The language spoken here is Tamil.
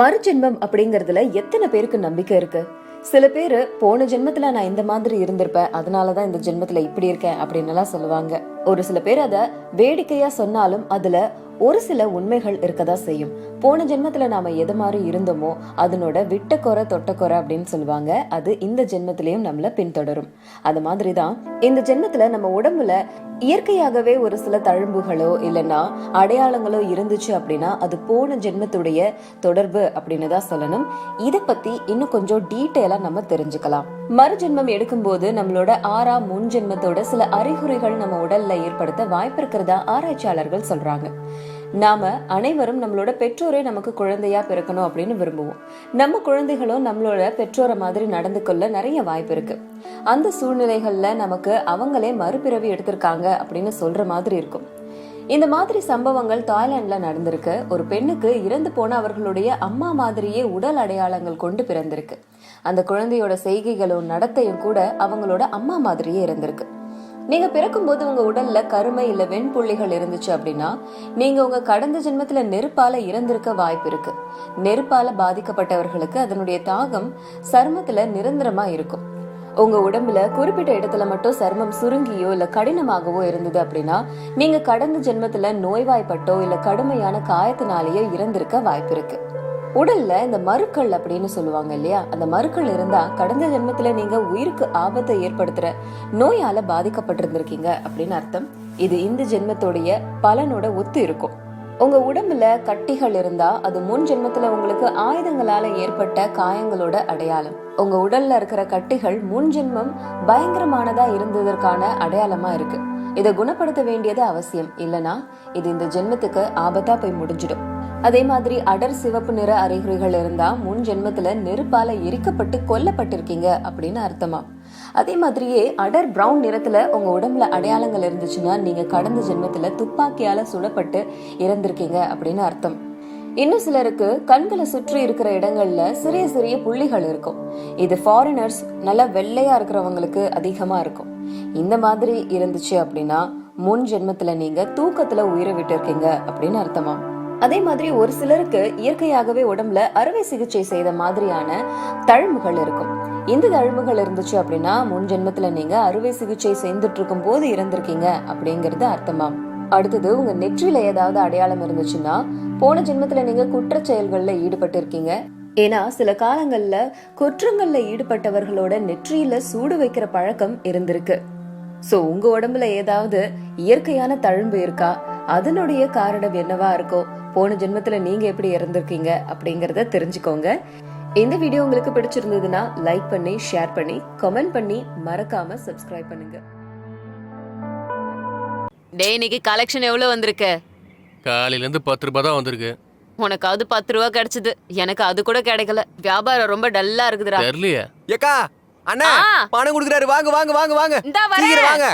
மறுஜென்மம் அப்படிங்கறதுல எத்தனை பேருக்கு நம்பிக்கை இருக்கு? சில பேர் போன ஜென்மத்துல நான் இந்த மாதிரி இருந்திருப்பேன் அதனாலதான் இந்த ஜென்மத்துல இப்படி இருக்கேன் அப்படின்னு எல்லாம் சொல்லுவாங்க. ஒரு சில பேர் அத வேடிக்கையா சொன்னாலும் அதுல ஒரு சில உண்மைகள் இருக்கதா செய்யும். போன ஜென்மத்துல நாம எது மாதிரி இருந்தோமோ அதனோட விட்டக்குறை தொட்டக்குறை அப்படின்னு சொல்லுவாங்க. அது இந்த ஜென்மத்திலயும் நம்மள பின்தொடரும். அது மாதிரிதான் இந்த ஜென்மத்துல நம்ம உடம்புல இயற்கையாகவே ஒரு சில தழும்புகளோ இல்லைன்னா அடையாளங்களோ இருந்துச்சு அப்படின்னா அது போன ஜென்மத்துடைய தொடர்பு அப்படின்னு தான் சொல்லணும். இதை பத்தி இன்னும் கொஞ்சம் டீட்டெயிலா நம்ம தெரிஞ்சுக்கலாம். மறுஜென்மம் எடுக்கும்போது நம்மளோட ஆறா முன் ஜென்மத்தோட சில அறிகுறிகள் நம்ம உடல்ல ஏற்படுத்த வாய்ப்பு இருக்கிறதா ஆராய்ச்சியாளர்கள் சொல்றாங்க. நாம அனைவரும் நம்மளோட பெற்றோரே நமக்கு குழந்தையா பிறக்கணும் அப்படின்னு விரும்புவோம். நம்ம குழந்தைகளும் நம்மளோட பெற்றோரை மாதிரி நடந்து கொள்ள நிறைய வாய்ப்பு இருக்கு. அந்த சூழ்நிலைகள்ல நமக்கு அவங்களே மறுபிறவி எடுத்திருக்காங்க அப்படின்னு சொல்ற மாதிரி இருக்கும். இந்த மாதிரி சம்பவங்கள் தாய்லாந்துல நடந்திருக்கு. ஒரு பெண்ணுக்கு இறந்து போன அவர்களுடைய அம்மா மாதிரியே உடல் அடையாளங்கள் கொண்டு பிறந்திருக்கு. அந்த குழந்தையோட செய்கைகளும் நடத்தையும் கூட அவங்களோட அம்மா மாதிரியே இருந்திருக்கு. நீங்க பிறக்கும்போது உங்க உடல்ல கருமை இல்ல வெண்புள்ளிகள் இருந்துச்சு அப்படின்னா நீங்க உங்க கடந்த ஜென்மத்துல நெருப்பால இறந்திருக்க வாய்ப்பு இருக்கு. நெருப்பால பாதிக்கப்பட்டவர்களுக்கு அதனுடைய தாகம் சருமத்துல நிரந்தரமா இருக்கும். உங்க உடம்புல குறிப்பிட்ட இடத்துல மட்டும் சருமம் சுருங்கியோ இல்ல கடினமாகவோ இருந்தது அப்படின்னா நீங்க கடந்த ஜென்மத்துல நோய்வாய்ப்பட்டோ இல்ல கடுமையான காயத்தினாலேயோ இறந்திருக்க வாய்ப்பு இருக்கு. உடல்ல இந்த மறுக்கள் அப்படின்னு சொல்லுவாங்க இல்லையா? அந்த மறுக்கள் இருந்தா கடந்த ஜென்மத்துல நீங்க உயிருக்கு ஆபத்தை ஏற்படுத்துற நோயால பாதிக்கப்பட்டிருந்திருக்கீங்க அப்படின்னு அர்த்தம். இது இந்த ஜென்மத்தோடைய பலனோட ஒத்து இருக்கும். உங்க உடம்புல கட்டிகள் இருந்தா அது முன் ஜென்மத்துல உங்களுக்கு ஆயுதங்களால ஏற்பட்ட காயங்களோட அடையாளம். உங்க உடல்ல இருக்கிற கட்டிகள் முன் ஜென்மம் பயங்கரமானதா இருந்ததற்கான அடையாளமா இருக்கு. இதை குணப்படுத்த வேண்டியது அவசியம். இல்லனா இது இந்த ஜென்மத்துக்கு ஆபத்தா போய் முடிஞ்சிடும். அதே மாதிரி அடர் சிவப்பு நிற அறிகுறிகள் இருந்தா முன் ஜென்மத்துல நெருப்பால எரிக்கப்பட்டு கொல்லப்பட்டிருக்கீங்க அப்படின்னு அர்த்தமா? அதே மாதிரியே அடர் பிரவுன் நிறத்துல உங்க உடம்புல அடையாளங்கள் இருந்துச்சுன்னா நீங்க கடந்த ஜென்மத்துல துப்பாக்கியால சுடப்பட்டு இறந்திருக்கீங்க அப்படின்னு அர்த்தம். இன்னும் சிலருக்கு கண்களை சுற்றி இருக்கிற இடங்கள்ல சிறிய சிறிய புள்ளிகள் இருக்கும். இது ஃபாரினர்ஸ் நல்லா வெள்ளையா இருக்கிறவங்களுக்கு அதிகமா இருக்கும். இந்த மாதிரி இருந்துச்சு அப்படின்னா முன் ஜென்மத்துல நீங்க தூக்கத்துல உயிரை விட்டு இருக்கீங்க அப்படின்னு அர்த்தமா? அதே மாதிரி ஒரு சிலருக்கு இயற்கையாகவே உடம்புல அறுவை சிகிச்சை செய்த மாதிரியான தழும்புகள் இருக்கும். இந்த தழும்புகள் இருந்துச்சு அப்படின்னா முன் ஜென்மத்துல நீங்க அறுவை சிகிச்சை செய்துட்டு இருக்கும் போது இறந்திருக்கீங்க அப்படிங்கறது அர்த்தமா? அடுத்தது உங்க நெற்றியில ஏதாவது அடையாளம் இருந்துச்சுன்னா போன ஜென்மத்துல நீங்க குற்ற செயல்கள்ல ஈடுபட்டு இருக்கீங்க ஏன்னா சில காலங்கள்ல குற்றங்கள்ல ஈடுபட்டவர்களோட நெற்றியில சூடு வைக்கிற பழக்கம் இருந்திருக்கு. சோ உங்க உடம்புல ஏதாவது இயற்கையான தழும்பு இருக்கா? அதனுடைய காரணம் என்னவா இருக்கோ போன ஜென்மத்துல நீங்க எப்படி இறந்திருக்கீங்க அப்படிங்கறத தெரிஞ்சுக்கோங்க. இந்த வீடியோ உங்களுக்கு பிடிச்சிருந்ததுன்னா லைக் பண்ணி ஷேர் பண்ணி கமெண்ட் பண்ணி மறக்காம சப்ஸ்கிரைப் பண்ணுங்க. டேய் இன்னைக்கு கலெக்ஷன் எவ்வளவு வந்திருக்கு? காலையிலேருந்து பத்து ரூபாய் தான் வந்திருக்கு. உனக்காவது பத்து ரூபா கிடைச்சது. எனக்கு அது கூட கிடைக்கல. வியாபாரம் ரொம்ப டல்லா இருக்குதுடா. தெரியலையே. ஏக்கா அண்ணா ஆ. பணம் கொடுக்குறாரு. வாங்க வாங்க வாங்க வாங்க. இந்தா வரேன். சீக்கிரம் வாங்க.